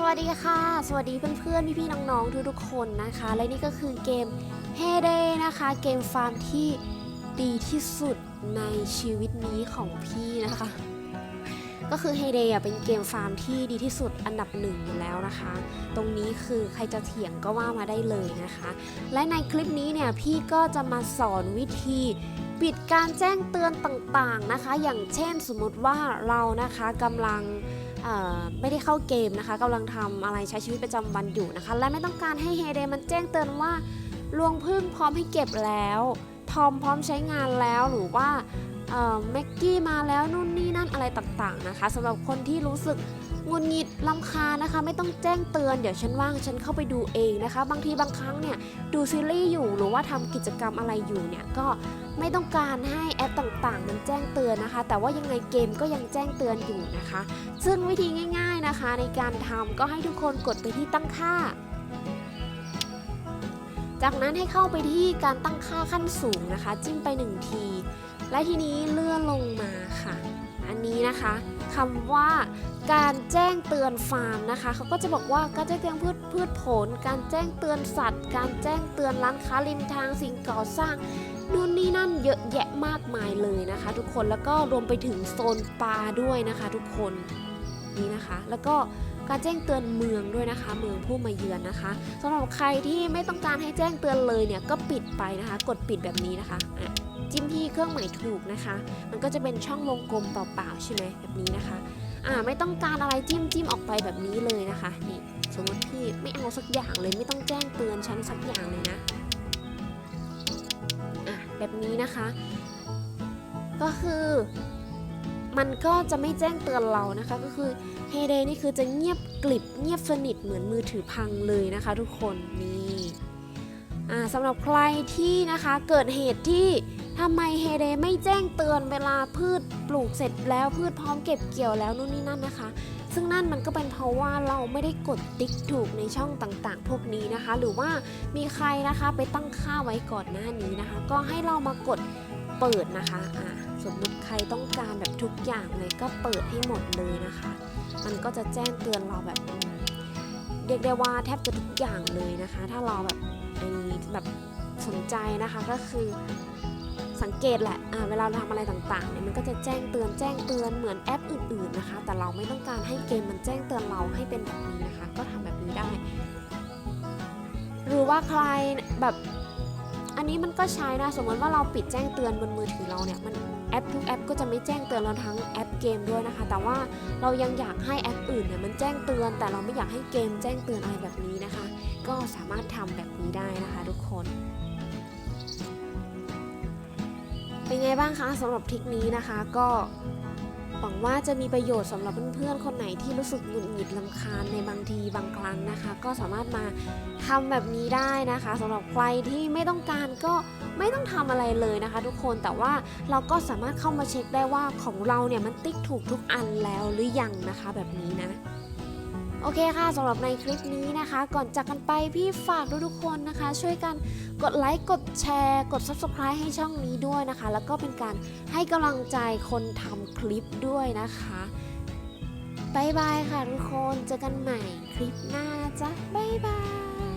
สวัสดีค่ะ สวัสดีเพื่อนๆ พี่ๆ น้องๆ ทุกๆ คนนะคะ และนี่ก็คือเกม h a y d a y นะคะ เกมฟาร์มที่ดีที่สุดในชีวิตนี้ของพี่นะคะ ก็คือ h a y d a y เป็นเกมฟาร์มที่ดีที่สุดอันดับหนึ่งอยู่แล้วนะคะ ตรงนี้คือใครจะเถียงก็ว่ามาได้เลยนะคะ และในคลิปนี้เนี่ยพี่ก็จะมาสอนวิธีปิดการแจ้งเตือนต่างๆนะคะ อย่างเช่นสมมติว่าเรานะคะกำลัง ไม่ได้เข้าเกมนะคะกำลังทำอะไรใช้ชีวิตประจำวันอยู่นะคะ และไม่ต้องการให้เฮเดมันแจ้งเตือนว่าลวงพึ่งพร้อมให้เก็บแล้ว ทอมพร้อมใช้งานแล้วหรือว่า แม็กกี้มาแล้วนู่นนี่นั่นอะไรต่างๆนะคะสำหรับคนที่รู้สึกงุนงิดลำคานะคะ ไม่ต้องแจ้งเตือนเดี๋ยวฉันว่างฉันเข้าไปดูเองนะคะ บางทีบางครั้งเนี่ยดูซีรีส์อยู่หรือว่าทำกิจกรรมอะไรอยู่เนี่ยก็ไม่ต้องการให้แอปต่างๆ มันแจ้งเตือนนะคะ แต่ว่ายังไงเกมก็ยังแจ้งเตือนอยู่นะคะ ซึ่งวิธีง่าย ๆนะคะ ในการทำก็ให้ทุกคนกดไปที่ตั้งค่า จากนั้นให้เข้าไปที่การตั้งค่าขั้นสูงนะคะ จิ้มไป 1 ที และทีนี้เลื่อนลงมาค่ะ อันนี้นะคะคำว่าการแจ้งเตือนฟาร์มนะคะเขาก็จะบอกว่าการแจ้งเตือนพืชพืชผล การแจ้งเตือนสัตว์ การแจ้งเตือนร้านค้าริมทางสิ่งก่อสร้างนู่นนี่นั่นเยอะแยะมากมายเลยนะคะ ทุกคนแล้วก็รวมไปถึงโซนปลาด้วยนะคะ ทุกคนนี่นะคะ แล้วก็การแจ้งเตือนเมืองด้วยนะคะ เมืองผู้มาเยือนนะคะสำหรับใครที่ไม่ต้องการให้แจ้งเตือนเลยเนี่ยก็ปิดไปนะคะ กดปิดแบบนี้นะคะ จิ้มที่เครื่องหมายถูกนะคะ มันก็จะเป็นช่องวงกลมเปล่าๆใช่ไหมแบบนี้นะคะอ่าไม่ต้องการอะไรจิ้มจิ้มออกไปแบบนี้เลยนะคะนี่สมมติพี่ไม่เอาสักอย่างเลยไม่ต้องแจ้งเตือนฉันสักอย่างเลยนะอะแบบนี้นะคะ ก็คือมันก็จะไม่แจ้งเตือนเรานะคะ ก็คือ h e y d a y นี่คือจะเงียบกลิบเงียบสนิทเหมือนมือถือพังเลยนะคะทุกคนนี่อ่าสำหรับใครที่นะคะเกิดเหตุที่ ทำไม h e y d a y ไม่แจ้งเตือนเวลาพืชปลูกเสร็จแล้วพืชพร้อมเก็บเกี่ยวแล้วนู่นนี่นั่นนะคะ ซึ่งนั่นมันก็เป็นเพราะว่าเราไม่ได้กดติ๊กถูกในช่องต่างๆ พวกนี้นะคะ หรือว่ามีใครนะคะไปตั้งค่าไว้ก่อนหน้านี้นะคะ ก็ให้เรามากดเปิดนะคะอ่าสมมติใครต้องการแบบทุกอย่างเลยก็เปิดให้หมดเลยนะคะ มันก็จะแจ้งเตือนเราแบบเรียกได้ว่าแทบจะทุกอย่างเลยนะคะ ถ้าเราแบบไอ้แบบสนใจนะคะก็คือ สังเกตแหละเวลาเราทำอะไรต่างๆเนี่ยมันก็จะแจ้งเตือนแจ้งเตือนเหมือนแอปอื่นๆนะคะ แต่เราไม่ต้องการให้เกมมันแจ้งเตือนเราให้เป็นแบบนี้นะคะ ก็ทำแบบนี้ได้ หรือว่าใครแบบอันนี้มันก็ใช้นะสมมติว่าเราปิดแจ้งเตือนบนมือถือเราเนี่ยมันแอปทุกแอปก็จะไม่แจ้งเตือนเราทั้งแอปเกมด้วยนะคะ แต่ว่าเรายังอยากให้แอปอื่นเนี่ยมันแจ้งเตือน แต่เราไม่อยากให้เกมแจ้งเตือนอะไรแบบนี้นะคะ ก็สามารถทำแบบนี้ได้นะคะ ทุกคน เป็นไงบ้างคะสำหรับทริคนี้นะคะ ก็หวังว่าจะมีประโยชน์สำหรับเพื่อนๆ คนไหนที่รู้สึกหงุดหงิดลำคาญในบางทีบางครั้งนะคะ ก็สามารถมาทำแบบนี้ได้นะคะสำหรับใครที่ไม่ต้องการก็ไม่ต้องทำอะไรเลยนะคะ ทุกคนแต่ว่าเราก็สามารถเข้ามาเช็คได้ว่าของเราเนี่ยมันติ๊กถูกทุกอันแล้วหรือยังนะคะ แบบนี้นะ อเคค่ะสำหรับในคลิปนี้นะคะ ก่อนจากกันไปพี่ฝากทุกๆคนนะคะ ช่วยกันกดไลค์กดแชร์ กด Subscribe ให้ช่องนี้ด้วยนะคะ แล้วก็เป็นการให้กำลังใจคนทำคลิปด้วยนะคะบายบายค่ะทุกคน เจอกันใหม่คลิปหน้าจ้ะบายบาย